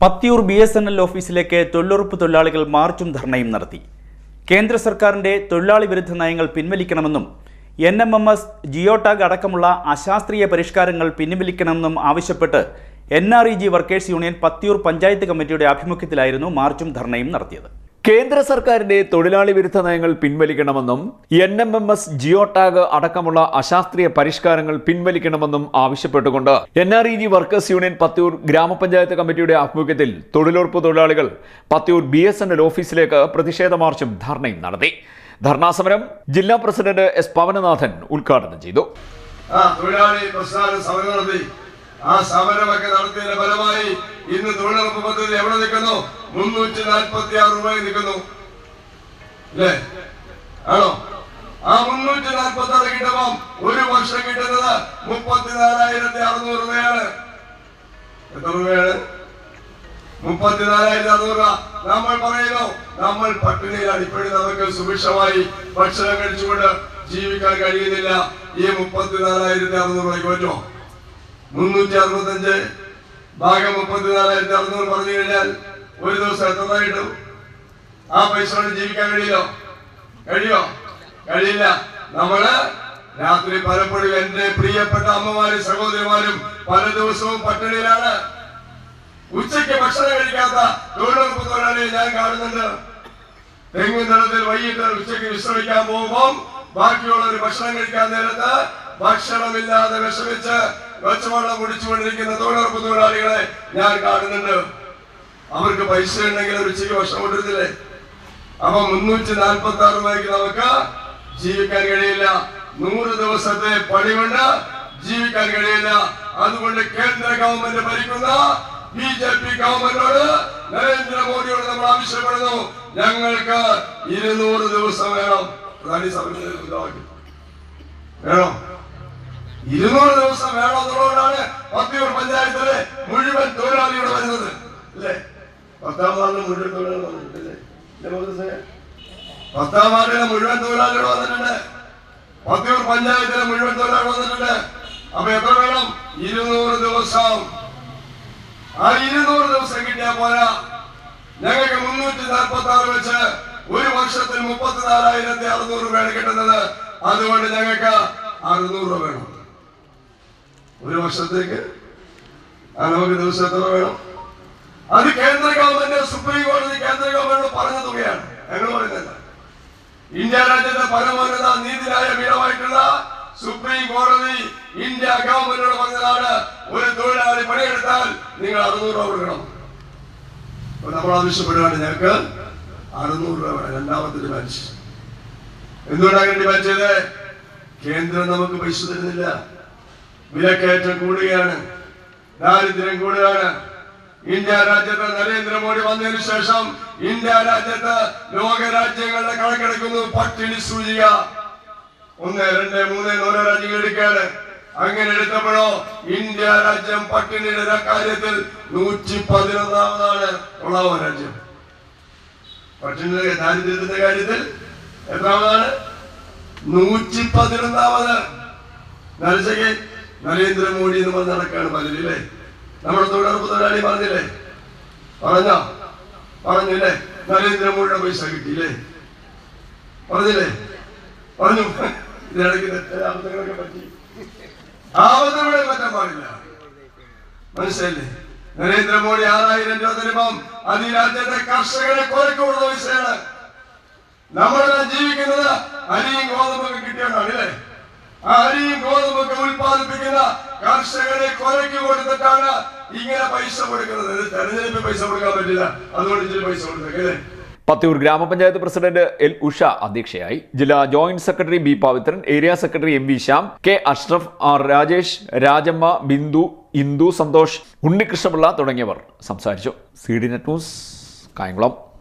Pathiyoor B S N L ഓഫീസിലേക്ക് തൊഴിലുറപ്പ് തൊഴിലാളികൾ മാർച്ചും ധർണയും നടത്തി. കേന്ദ്ര സർക്കാരിന്റെ തൊഴിലാളി വിരുദ്ധ നയങ്ങൾ പിൻവലിക്കണമെന്നും എൻ എം എം എസ് ജിയോടാഗ് അടക്കമുള്ള അശാസ്ത്രീയ പരിഷ്കാരങ്ങൾ പിൻവലിക്കണമെന്നും ആവശ്യപ്പെട്ട് N R E G workers union Pathiyoor panchayat കമ്മിറ്റിയുടെ ആഭിമുഖ്യത്തിലായിരുന്നു മാർച്ചും ധർണയും നടത്തിയത്. കേന്ദ്ര സർക്കാരിന്റെ തൊഴിലാളി വിരുദ്ധ നയങ്ങൾ പിൻവലിക്കണമെന്നും N M M S geo tag അടക്കമുള്ള അശാസ്ത്രീയ പരിഷ്കാരങ്ങൾ പിൻവലിക്കണമെന്നും ആവശ്യപ്പെട്ടുകൊണ്ട് N R E G workers union Pathiyoor ഗ്രാമപഞ്ചായത്ത് കമ്മിറ്റിയുടെ ആഭിമുഖ്യത്തിൽ തൊഴിലുറപ്പ് തൊഴിലാളികൾ Pathiyoor B S N L ഓഫീസിലേക്ക് പ്രതിഷേധ മാർച്ചും ധർണയും നടത്തി. ധർണാസമരം ജില്ലാ പ്രസിഡന്റ് എസ് പവനനാഥൻ ഉദ്ഘാടനം ചെയ്തു. ആ സമരമൊക്കെ നടത്തിയതിന്റെ ഫലമായി ഇന്ന് തൊഴിലുറപ്പ് പദ്ധതി എവിടെ നിൽക്കുന്നു? മുന്നൂറ്റി നാൽപ്പത്തി ആറ് രൂപയിൽ നിൽക്കുന്നു. അല്ലേ? ആണോ? ആ മുന്നൂറ്റി നാൽപ്പത്തി ആറ് കിട്ടുമ്പം ഒരു വർഷം കിട്ടുന്നത് മുപ്പത്തിനാലായിരത്തി അറുന്നൂറ് രൂപയാണ്. എത്ര രൂപയാണ്? മുപ്പത്തിനാലായിരത്തി അറുന്നൂറ് രൂപ. നമ്മൾ പറയുന്നു നമ്മൾ പട്ടിണിയിലാണ് ഇപ്പോഴും നമുക്ക് സുഭിക്ഷമായി ഭക്ഷണം കഴിച്ചുകൊണ്ട് ജീവിക്കാൻ കഴിയുന്നില്ല. ഈ മുപ്പത്തിനാലായിരത്തി അറുന്നൂറ് രൂപയ്ക്ക് പറ്റുമോ? മുന്നൂറ്റി അറുപത്തഞ്ച് ഭാഗം മുപ്പത്തിനാലായിരത്തി അറുന്നൂറ് പറഞ്ഞു കഴിഞ്ഞാൽ ഒരു ദിവസം എത്ര കിട്ടും? ആ പൈസ കൊണ്ട് ജീവിക്കാൻ കഴിയില്ലോ കഴിയോ? കഴിയില്ല. നമ്മൾ രാത്രി പലപ്പോഴും എന്റെ പ്രിയപ്പെട്ട അമ്മമാരും സഹോദരിമാരും പല ദിവസവും പട്ടിണിയിലാണ്. ഉച്ചയ്ക്ക് ഭക്ഷണം കഴിക്കാത്ത തൊഴിലുറപ്പ് തൊഴിലാളിയെ ഞാൻ കാണുന്നുണ്ട്. തെങ്ങിൻ തടത്തിൽ വൈകിട്ട് ഉച്ചയ്ക്ക് വിശ്രമിക്കാൻ പോകുമ്പോൾ ബാക്കിയുള്ളവർ ഭക്ഷണം കഴിക്കാൻ നേരത്ത് ഭക്ഷണമില്ലാതെ വിഷമിച്ച് വെച്ചവെള്ളം കുടിച്ചുകൊണ്ടിരിക്കുന്ന തൊഴിലുറപ്പ് തൊഴിലാളികളെ ഞാൻ കാണുന്നുണ്ട്. അവർക്ക് പൈസ ഉണ്ടെങ്കിൽ അവർ ഉച്ചയ്ക്ക് ഭക്ഷണം കൊണ്ടിരുന്നില്ലേ അപ്പൊ മുന്നൂറ്റി നാൽപ്പത്തി ആറ് രൂപയ്ക്ക് നമുക്ക് ജീവിക്കാൻ കഴിയില്ല. നൂറ് ദിവസത്തെ പണി കൊണ്ട് ജീവിക്കാൻ കഴിയില്ല. അതുകൊണ്ട് കേന്ദ്ര ഗവൺമെന്റ് ഭരിക്കുന്ന ബി ജെ പി ഗവൺമെന്റിനോട് നരേന്ദ്രമോദിയോട് നമ്മൾ ആവശ്യപ്പെടുന്നു. ഞങ്ങൾക്ക് ഇരുന്നൂറ് ദിവസം വേണം. പ്രധാനി മുദ്രാവാക്യം. വേണം? ഇരുന്നൂറ് ദിവസം വേണോ എന്നുള്ളതുകൊണ്ടാണ് പത്തിയൂർ പഞ്ചായത്തിലെ മുഴുവൻ തൊഴിലാളികൾ വരുന്നത്. അല്ലേ? പത്താം വാർഡിലെ മുഴുവൻ തൊഴിലാളികൾ വന്നിട്ടില്ലേ പത്താം വാർഡിലെ മുഴുവൻ തൊഴിലാളികൾ വന്നിട്ടുണ്ട്. പത്തിയൂർ പഞ്ചായത്തിലെ മുഴുവൻ തൊഴിലാളികൾ വന്നിട്ടുണ്ട്. അപ്പൊ എത്ര വേണം? ഇരുന്നൂറ് ദിവസം. ആ ഇരുന്നൂറ് ദിവസം കിട്ടിയാൽ പോരാ. ഞങ്ങൾക്ക് മുന്നൂറ്റി നാൽപ്പത്തി ആറ് വെച്ച് ഒരു വർഷത്തിൽ മുപ്പത്തിനാലായിരത്തി അറുന്നൂറ് രൂപയാണ് കിട്ടുന്നത്. അതുകൊണ്ട് ഞങ്ങൾക്ക് അറുന്നൂറ് രൂപ വേണം. ഒരു വർഷത്തേക്ക് നമുക്ക് ദിവസം എത്ര വേണം? അത് കേന്ദ്ര ഗവൺമെന്റ് സുപ്രീം കോടതി കേന്ദ്ര ഗവൺമെന്റ് പറഞ്ഞ തുകയാണ്. ഞങ്ങൾ പറയുന്നില്ല. ഇന്ത്യ രാജ്യത്തെ പരമോന്നത നീതിന്യായ പീഠമായിട്ടുള്ള സുപ്രീം കോടതി ഇന്ത്യ ഗവൺമെന്റിനോട് പറഞ്ഞതാണ് ഒരു തൊഴിലാളി പണിയെടുത്താൽ നിങ്ങൾ അറുന്നൂറ് രൂപ കൊടുക്കണം. നമ്മൾ ആവശ്യപ്പെടുകയാണ് ഞങ്ങൾക്ക് അറുന്നൂറ് രൂപ വേണം രണ്ടാമത്തെ ഡിമാൻഡ്. എന്തുകൊണ്ടാണ് ഡിമാൻഡ് ചെയ്തത്? കേന്ദ്രം നമുക്ക് പൈസ തരുന്നില്ല. വിലക്കയറ്റം കൂടുകയാണ് ദാരിദ്ര്യം കൂടുകയാണ്. ഇന്ത്യ രാജ്യത്ത് നരേന്ദ്രമോദി വന്നതിന് ശേഷം ഇന്ത്യ രാജ്യത്ത് ലോകരാജ്യങ്ങളുടെ കണക്കെടുക്കുന്നു. പട്ടിണി സൂചിക. ഒന്ന് രണ്ട് മൂന്ന് ഓരോ രാജ്യങ്ങൾ എടുക്കുകയാണ്. അങ്ങനെ എടുത്തപ്പോഴോ ഇന്ത്യ രാജ്യം പട്ടിണിയുടെ കാര്യത്തിൽ നൂറ്റി പതിനൊന്നാമതാണ് ഉള്ളവ രാജ്യം. പട്ടിണിയുടെ ദാരിദ്ര്യത്തിന്റെ കാര്യത്തിൽ എത്രാമതാണ് നൂറ്റി പതിനൊന്നാമത് നരേന്ദ്രമോദി എന്ന് പറഞ്ഞ് നടക്കാണ് പലരില്ലേ നമ്മുടെ തൊഴിലുറപ്പ് തൊഴിലാളി പറഞ്ഞില്ലേ? പറഞ്ഞോ? പറഞ്ഞില്ലേ? നരേന്ദ്രമോദിയുടെ പൈസ കിട്ടിയില്ലേ? പറഞ്ഞില്ലേ? പറഞ്ഞു. ഇതിനിടയ്ക്ക് അബദ്ധങ്ങളൊക്കെ പറ്റി. ആ അബദ്ധങ്ങളെ പറ്റാൻ പാടില്ല. മനസ്സിലല്ലേ നരേന്ദ്രമോദി ആറായിരം രൂപ തരുമ്പം അത് ഈ രാജ്യത്തെ കർഷകരെ കൊലക്കൂടുന്ന പൈസയാണ് നമ്മളെല്ലാം ജീവിക്കുന്നത് അരിയും ഗോതമ്പൊക്കെ കിട്ടിയോണ്ടാണ് അല്ലേ അരിയും ഗോതമ്പൊക്കെ ഉൽപ്പാദിപ്പിക്കുന്ന കർഷകരെ കൊലയ്ക്ക് കൊടുത്തിട്ടാണ് ഇങ്ങനെ പൈസ കൊടുക്കുന്നത്? തെരഞ്ഞെടുപ്പിൽ പൈസ കൊടുക്കാൻ പറ്റില്ല. അതുകൊണ്ട് ഇച്ചിരി പൈസ കൊടുത്തേക്കല്ലേ പത്തിയൂർ ഗ്രാമപഞ്ചായത്ത് പ്രസിഡന്റ് എൽ ഉഷ അധ്യക്ഷയായി. ജില്ലാ joint secretary B Pavithran area secretary M V Shyam K Ashraf R Rajesh Rajamma Bindu Indu Santhosh Unnikrishnapillai തുടങ്ങിയവർ സംസാരിച്ചു. C D net news Kayamkulam.